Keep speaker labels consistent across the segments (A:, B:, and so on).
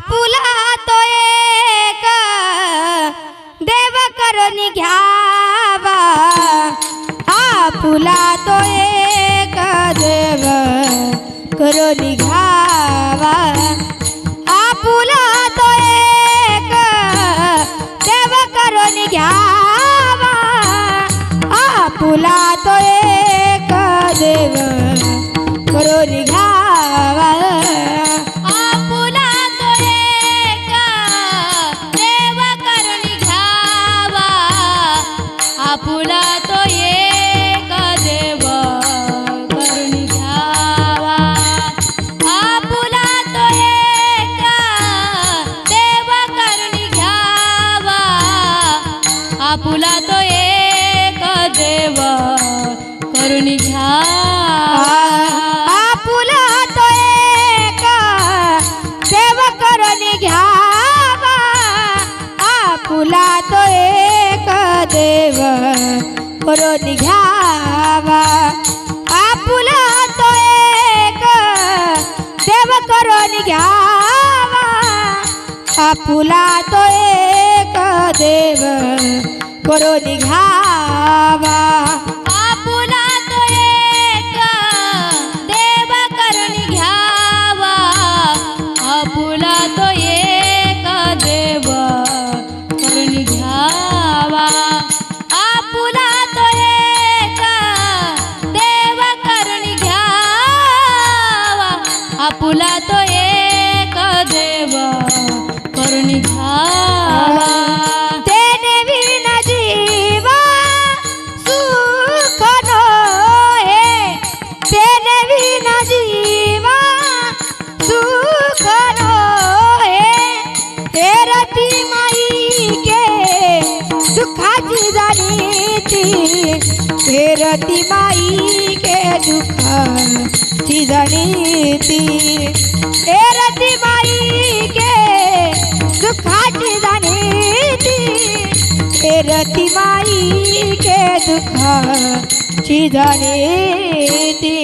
A: आपुला तो एक. देव करून घ्यावा. आपुला तो एक देव करून घ्यावा. करून घ्यावा आपुला तो एक देव करून घ्यावा.
B: आपुला तो एक देव करून घ्यावा.
A: আপুলা তো तेरती माई के दुखाची जाणीती तेरती माई के दुखाची जाणीती तेरती माई के दुखाची जाणीती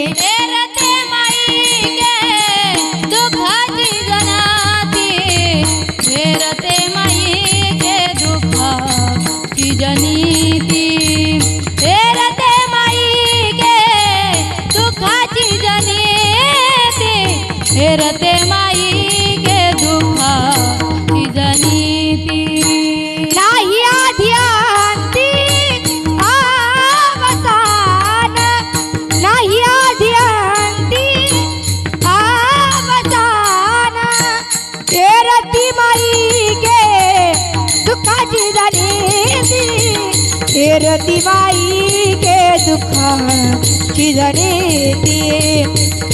A: करती बाई के दुखा चिजने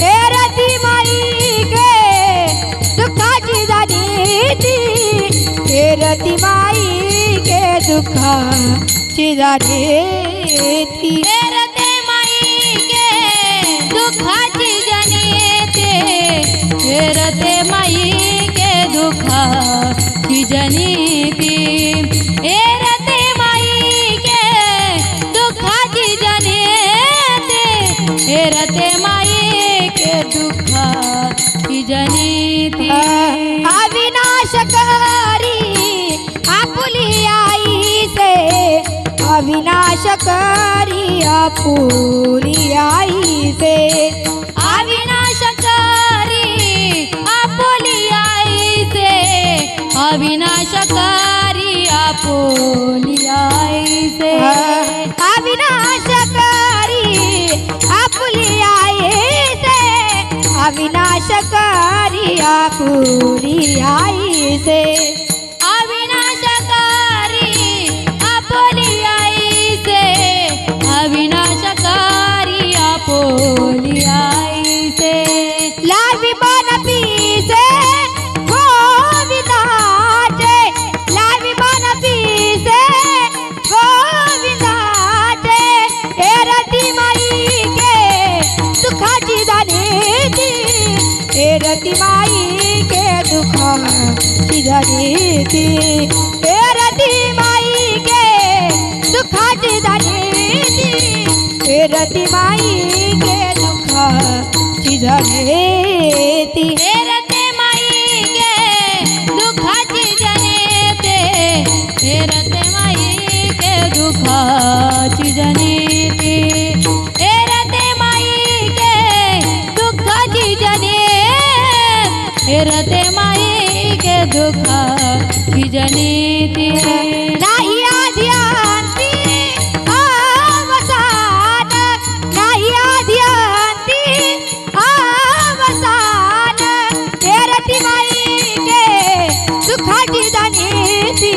B: करती बाई के दुखाची जाणी ती करती बाई के
A: दुखा चिजाने ती करते माई के दुखाची जाणी ते करते माई के
B: दुख चिजनी ती अविनाश
A: करिया पुरी आई से अविनाश
B: करी अपोली आई से अविनाश
A: करिया पोली आई से अविनाश करी अपोली राम सीधा माई के दुखा सीधा दीदी माई के दुख सीधा देती तेरा माई के दुखा सीधा देते माई के दुख सीधा
B: देती माई के दुखा सीधा दुःखाची जनिती
A: नाही आधी अंती अवसान नाही आधी अंती अवसान तेरती माई के दुःखाची जाणीती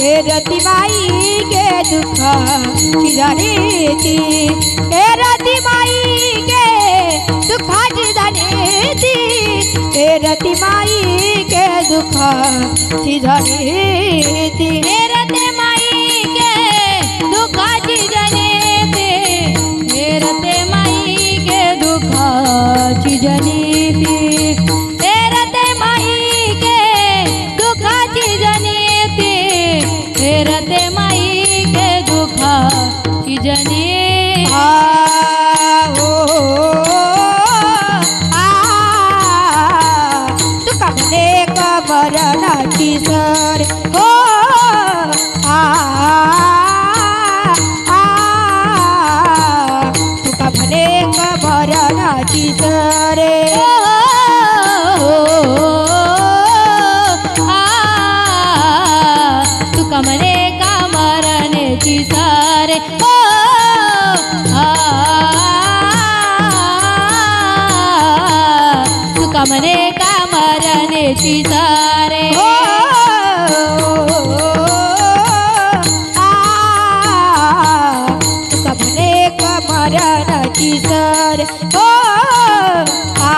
A: तेरती माई के दुःखाची जाणीती तेरती माई के दुःखाची जाणीती तेरती माई के दुःखाची जाणीती
B: हेरते माई के दुःखाची जनिती हेरते माई के दुःखाची जनिती हेरते माई के दुःखाची जनिती हेरते माई के दुःखाची जनिती
A: तुका म्हणे
B: का मरण्याची सारे हो आ तुका म्हणे
A: कमरणाची सर हो आ